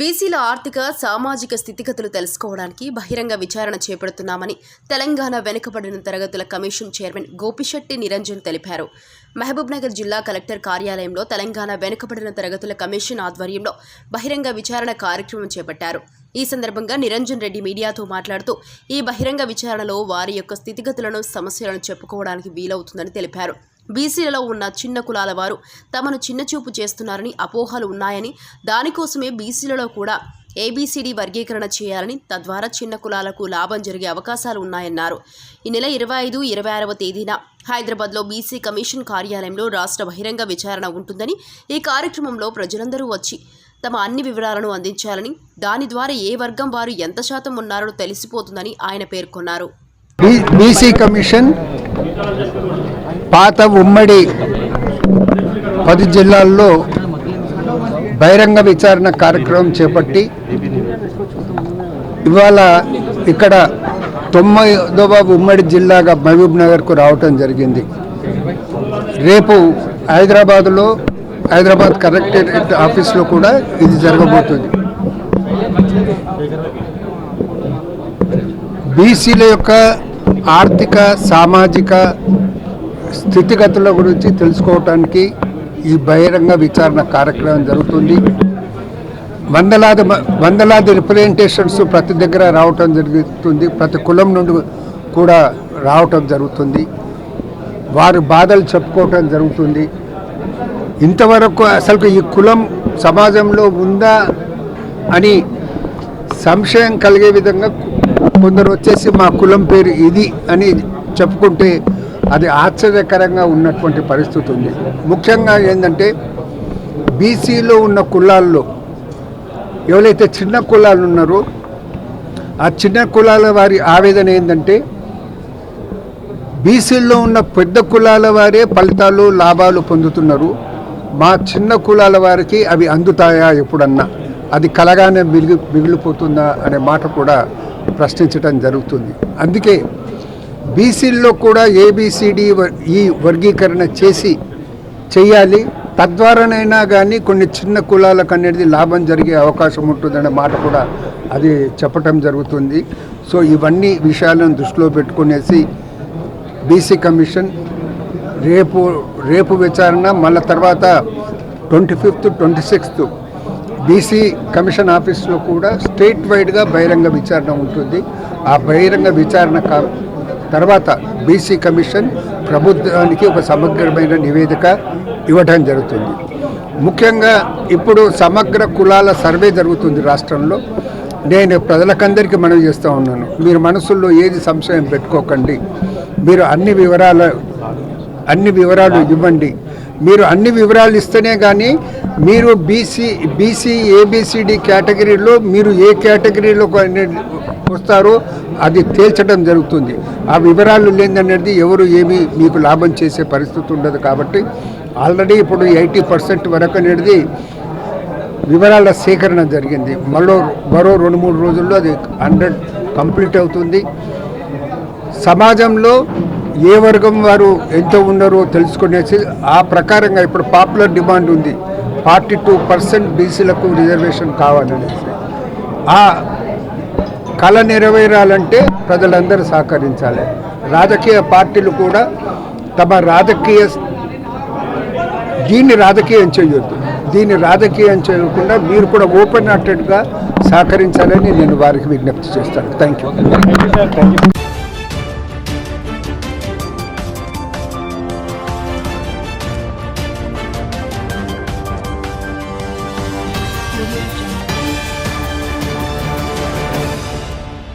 బీసీల ఆర్థిక సామాజిక స్థితిగతులు తెలుసుకోవడానికి బహిరంగ విచారణ చేపడుతున్నామని తెలంగాణ వెనుకబడిన తరగతుల కమిషన్ చైర్మన్ గోపిశెట్టి నిరంజన్ తెలిపారు. మహబూబ్నగర్ జిల్లా కలెక్టర్ కార్యాలయంలో తెలంగాణ వెనుకబడిన తరగతుల కమిషన్ ఆధ్వర్యంలో బహిరంగ విచారణ కార్యక్రమం చేపట్టారు. ఈ సందర్భంగా నిరంజన్ రెడ్డి మీడియాతో మాట్లాడుతూ ఈ బహిరంగ విచారణలో వారి యొక్క స్థితిగతులను సమస్యలను చెప్పుకోవడానికి వీలవుతుందని తెలిపారు. బీసీలలో ఉన్న చిన్న కులాల వారు తమను చిన్నచూపు చేస్తున్నారని అపోహలు ఉన్నాయని దానికోసమే బీసీలలో కూడా ఏబీసీడీ వర్గీకరణ చేయాలని తద్వారా చిన్న కులాలకు లాభం జరిగే అవకాశాలు ఉన్నాయన్నారు. ఈ నెల ఇరవై ఐదు ఇరవై ఆరవ తేదీన హైదరాబాద్లో బీసీ కమిషన్ కార్యాలయంలో రాష్ట్ర బహిరంగ విచారణ ఉంటుందని ఈ కార్యక్రమంలో ప్రజలందరూ వచ్చి తమ అన్ని వివరాలను అందించాలని దాని ద్వారా ఏ వర్గం వారు ఎంత శాతం ఉన్నారో తెలిసిపోతుందని ఆయన పేర్కొన్నారు. బీసీ కమిషన్ పాత ఉమ్మడి పది జిల్లాల్లో బహిరంగ విచారణ కార్యక్రమం చేపట్టి ఇవాళ ఇక్కడ తొమ్మిదవ ఉమ్మడి జిల్లాగా మహబూబ్ నగర్కు రావటం జరిగింది. రేపు హైదరాబాదులో హైదరాబాద్ కలెక్టరేట్ ఆఫీస్లో కూడా ఇది జరగబోతుంది. బీసీల యొక్క ఆర్థిక సామాజిక స్థితిగతుల గురించి తెలుసుకోవటానికి ఈ బహిరంగ విచారణ కార్యక్రమం జరుగుతుంది. వందలాది వందలాది రిప్రజెంటేషన్స్ ప్రతి దగ్గర రావటం జరుగుతుంది. ప్రతి కులం నుండి కూడా రావటం జరుగుతుంది. వారి బాధలు చెప్పుకోవటం జరుగుతుంది. ఇంతవరకు అసలు ఈ కులం సమాజంలో ఉందా అని సంశయం కలిగే విధంగా కొందరు వచ్చేసి మా కులం పేరు ఇది అని చెప్పుకుంటే అది ఆశ్చర్యకరంగా ఉన్నటువంటి పరిస్థితి ఉంది. ముఖ్యంగా ఏంటంటే బీసీలో ఉన్న కులాల్లో ఎవరైతే చిన్న కులాలు ఉన్నారో ఆ చిన్న కులాల వారి ఆవేదన ఏంటంటే బీసీల్లో ఉన్న పెద్ద కులాల వారే ఫలితాలు లాభాలు పొందుతున్నారు. మా చిన్న కులాల వారికి అవి అందుతాయా ఎప్పుడన్నా? అది కలగానే మిగిలి మిగిలిపోతుందా? అనే మాట కూడా ప్రశ్నించడం జరుగుతుంది. అందుకే బీసీల్లో కూడా ఏబిసిడి ఈ వర్గీకరణ చేసి చేయాలి. తద్వారానైనా కానీ కొన్ని చిన్న కులాలకు అనేది లాభం జరిగే అవకాశం ఉంటుందనే మాట కూడా అది చెప్పటం జరుగుతుంది. సో ఇవన్నీ విషయాలను దృష్టిలో పెట్టుకునేసి బీసీ కమిషన్ రేపు రేపు విచారణ మళ్ళీ తర్వాత twenty fifth twenty sixth BC commission ఆఫీస్లో కూడా స్టేట్ వైడ్గా బహిరంగ విచారణ ఉంటుంది. ఆ బహిరంగ విచారణ కా- తర్వాత బీసీ కమిషన్ ప్రభుత్వానికి ఒక సమగ్రమైన నివేదిక ఇవ్వడం జరుగుతుంది. ముఖ్యంగా ఇప్పుడు సమగ్ర కులాల సర్వే జరుగుతుంది రాష్ట్రంలో. నేను ప్రజలకందరికీ మనవి చేస్తూ ఉన్నాను. మీరు మనసుల్లో ఏది సంశయం పెట్టుకోకండి. మీరు అన్ని వివరాల అన్ని వివరాలు ఇవ్వండి. మీరు అన్ని వివరాలు ఇస్తేనే కానీ మీరు బీసీ బీసీ ఏబిసిడి కేటగిరీలో మీరు ఏ కేటగిరీలో వస్తారో అది తేల్చడం జరుగుతుంది. ఆ వివరాలు లేదనేది ఎవరు ఏమీ మీకు లాభం చేసే పరిస్థితి ఉండదు కాబట్టి ఆల్రెడీ ఇప్పుడు ఎయిటీ పర్సెంట్ వరకు అనేది వివరాల సేకరణ జరిగింది. మరో మరో రెండు మూడు రోజుల్లో అది హండ్రెడ్ కంప్లీట్ అవుతుంది. సమాజంలో ఏ వర్గం వారు ఎంత ఉన్నారో తెలుసుకునేసి ఆ ప్రకారంగా ఇప్పుడు పాపులర్ డిమాండ్ ఉంది. ఫార్టీ టూ పర్సెంట్ బీసీలకు రిజర్వేషన్ కావాలనేసి. ఆ కళ నెరవేరాలంటే ప్రజలందరూ సహకరించాలి. రాజకీయ పార్టీలు కూడా తమ రాజకీయ దీన్ని రాజకీయం చేయొద్దు. దీన్ని రాజకీయం చేయకుండా మీరు కూడా ఓపెన్ హార్టెడ్గా సహకరించాలని నేను వారికి విజ్ఞప్తి చేస్తాను. Thank you